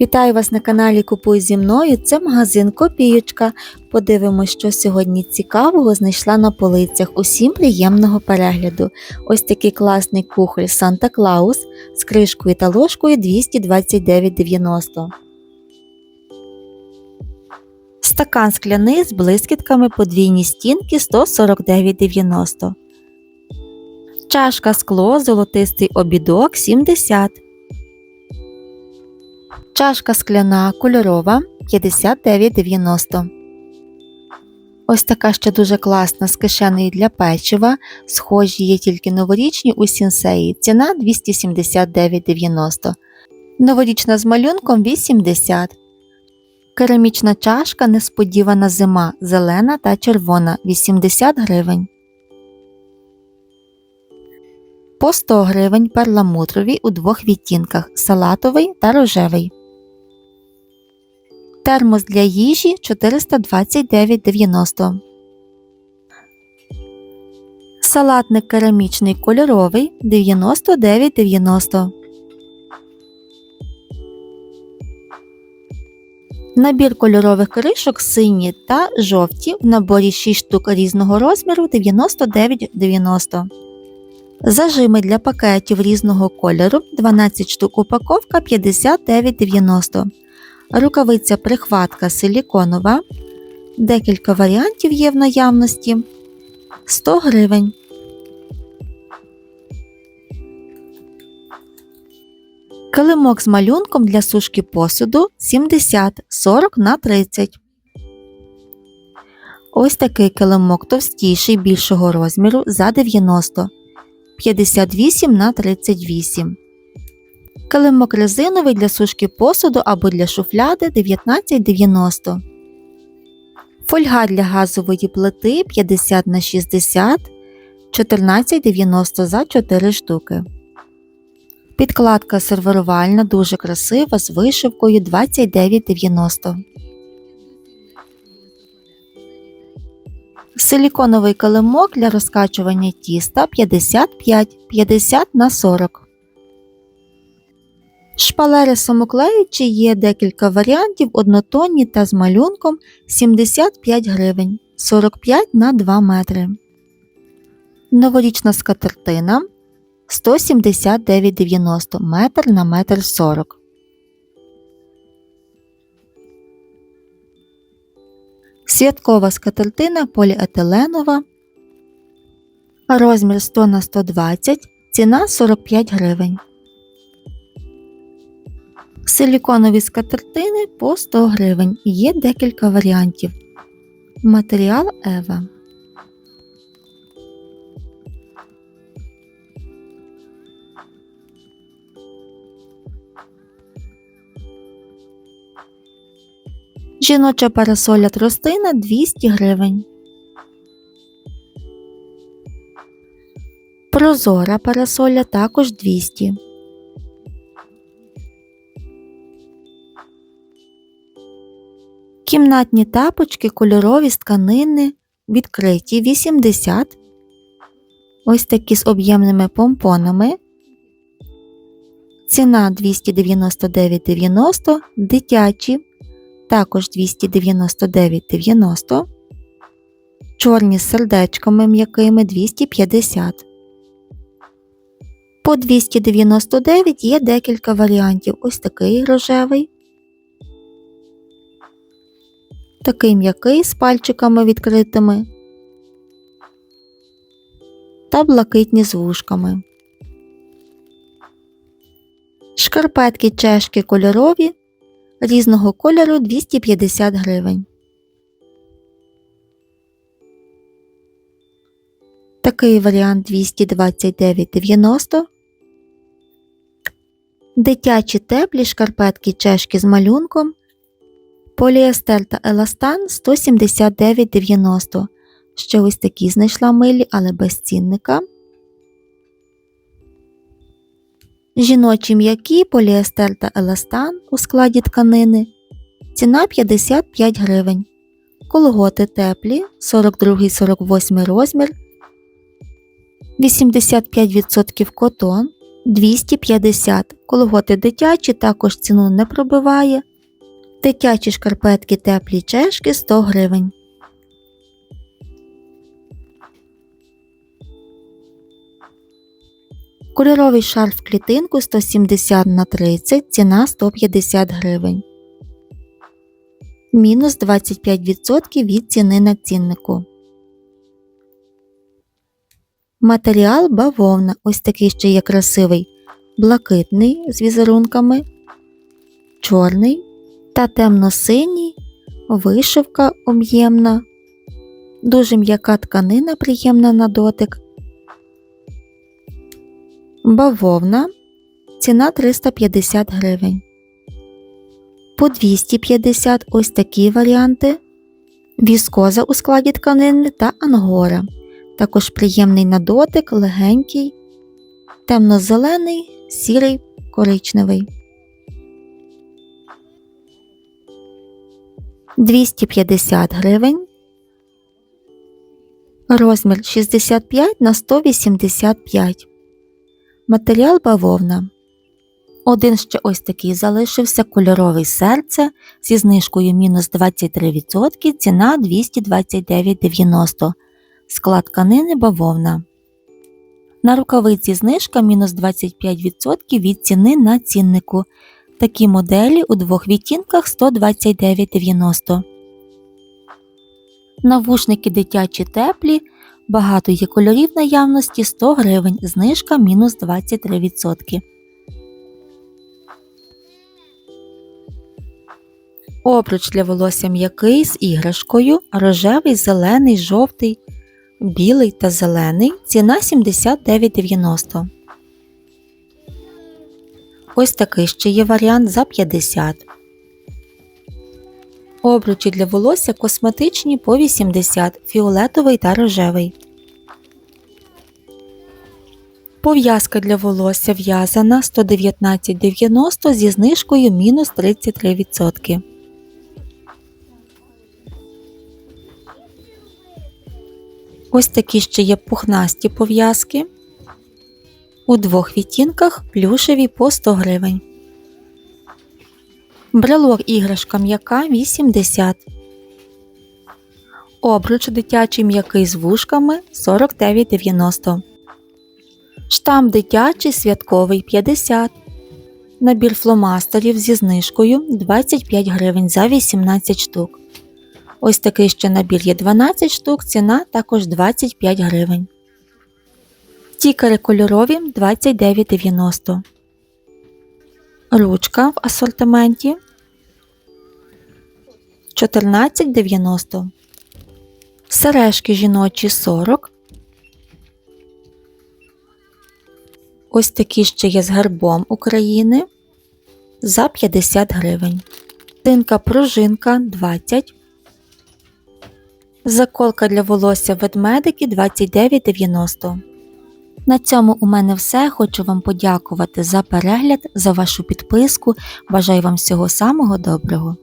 Вітаю вас на каналі Купуй зі мною. Це магазин Копіючка. Подивимось, що сьогодні цікавого знайшла на полицях. Усім приємного перегляду. Ось такий класний кухоль Санта Клаус з кришкою та ложкою 229,90. Стакан скляний з блискітками подвійні стінки 149,90. Чашка скло, золотистий обідок 70. Чашка скляна кольорова 59,90. Ось така ще дуже класна з кишенею для печива. Схожі є тільки новорічні у сінсеї. Ціна 279,90. Новорічна з малюнком 80. Керамічна чашка несподівана зима. Зелена та червона 80 гривень. По 100 гривень перламутрові у двох відтінках салатовий та рожевий. Термос для їжі 429,90. Салатник керамічний кольоровий 99,90. Набір кольорових кришок сині та жовті в наборі 6 штук різного розміру 99,90. Зажими для пакетів різного кольору 12 штук упаковка 59,90. Рукавиця прихватка силіконова. Декілька варіантів є в наявності 100 гривень. Килимок з малюнком для сушки посуду 70 40 на 30. Ось такий килимок товстіший більшого розміру за 90 58 на 38. Килимок резиновий для сушки посуду або для шуфляди 19,90. Фольга для газової плити 50 на 60 14,90 за 4 штуки. Підкладка серверувальна дуже красива з вишивкою 29,90. Силіконовий килимок для розкачування тіста 55 50 на 40. Шпалери самоклеючі є декілька варіантів однотонні та з малюнком 75 гривень 45 на 2 метри. Новорічна скатертина 179,90 метр на метр 40. Святкова скатертина поліетиленова. Розмір 100 на 120, ціна 45 гривень. Силіконові скатертини по 100 гривень. Є декілька варіантів. Матеріал Ева. Жіноча парасоля тростина 200 гривень. Прозора парасоля також 200. Кімнатні тапочки кольорові з тканини відкриті 80. Ось такі з об'ємними помпонами. Ціна 299,90 дитячі також 299,90. Чорні з сердечками м'якими 250. По 299 є декілька варіантів. Ось такий рожевий. Такий м'який з пальчиками відкритими. Та блакитні з вушками. Шкарпетки чешки кольорові різного кольору 250 гривень. Такий варіант 229,90. Дитячі теплі шкарпетки чешки з малюнком. Поліестер та еластан 179,90. Ще ось такі знайшла милі, але без цінника. Жіночі м'які поліестер та еластан у складі тканини. Ціна 55 гривень. Колготи теплі 42-48 розмір. 85% котон 250. Колготи дитячі також ціну не пробиває. Дитячі шкарпетки теплі чешки 100 гривень. Кольоровий шарф клітинку 170 на 30, ціна 150 гривень. Мінус 25% від ціни на ціннику. Матеріал бавовна. Ось такий ще є красивий. Блакитний з візерунками, чорний та темно-синій, вишивка об'ємна, дуже м'яка тканина приємна на дотик. Бавовна. Ціна 350 гривень. По 250 ось такі варіанти. Віскоза у складі тканини та ангора. Також приємний на дотик, легенький, темно-зелений, сірий, коричневий. 250 гривень. Розмір 65 на 185. Матеріал бавовна. Один ще ось такий залишився кольоровий серце зі знижкою мінус 23%, ціна 229,90. Склад тканини бавовна. На рукавиці знижка мінус 25% від ціни на ціннику. Такі моделі у двох відтінках 129,90. Навушники дитячі теплі. Багато є кольорів наявності 100 гривень, знижка мінус 23%. Обруч для волосся м'який з іграшкою, рожевий, зелений, жовтий, білий та зелений. Ціна 79,90. Ось такий ще є варіант за 50. Обручі для волосся косметичні по 80, фіолетовий та рожевий. Пов'язка для волосся в'язана 119,90 зі знижкою мінус 33%. Ось такі ще є пухнасті пов'язки. У двох відтінках плюшеві по 100 гривень. Брелок іграшка м'яка 80. Обруч дитячий м'який з вушками 49,90. Штамп дитячий святковий 50. Набір фломастерів зі знижкою 25 гривень за 18 штук. Ось такий ще набір є 12 штук, ціна також 25 гривень. Стікери кольорові 29,90. Ручка в асортименті 14,90. Сережки жіночі 40. Ось такі ще є з гербом України за 50 гривень. Тинка пружинка 20. Заколка для волосся ведмедики 29,90. На цьому у мене все. Хочу вам подякувати за перегляд, за вашу підписку. Бажаю вам всього самого доброго.